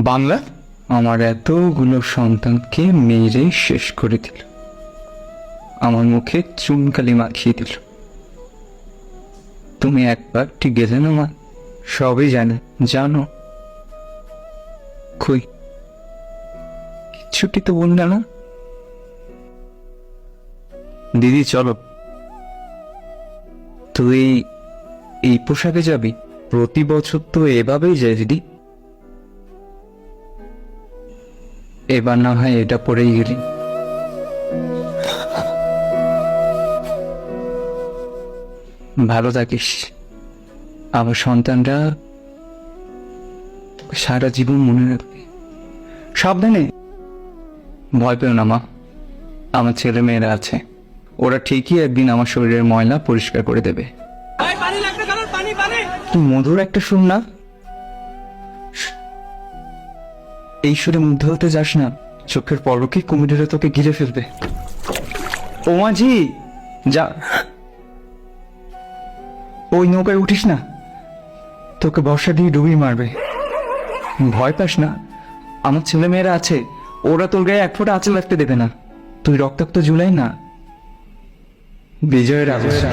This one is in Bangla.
বাংলা আমার এতগুলো সন্তানকে মেরে শেষ করে দিল। আমার মুখে চুনকালি মাখিয়ে দিল। তুমি একবার ঠিক গেলে না মা? সবই জানে, জানো। কই? কিচ্ছুটি তো বললে না? দিদি, চলো তুই এই পোশাকে যাবি? প্রতি বছর তো এভাবেই যায় দিদি। এবার না হয় এটা পরেই গেলি। ভালো থাকিস। আমার সন্তানরা সারা জীবন মনে রাখবে। সাবধানে। ভয় পেও না মা। আমার ছেলে মেয়েরা আছে। ওরা ঠিকই একদিন আমার শরীরের ময়লা পরিষ্কার করে দেবে। কি মধুর একটা সুর না। এই সুরে মুগ্ধ হতে যাস না। চোখের পলকে কুমিরেরা তোকে ঘিরে ফেলবে। ও মাঝি যা। ওই নৌকায় উঠিস না। তোকে বর্ষা দিয়ে ডুবিয়ে মারবে। ভয় পাস না। আমার ছেলে মেয়েরা আছে। ওরা তোর গায়ে এক ফোঁটা আঁচল রাখতে দেবে না। তুই রক্তাক্ত জুলাই না। বিজয়ের আবেশ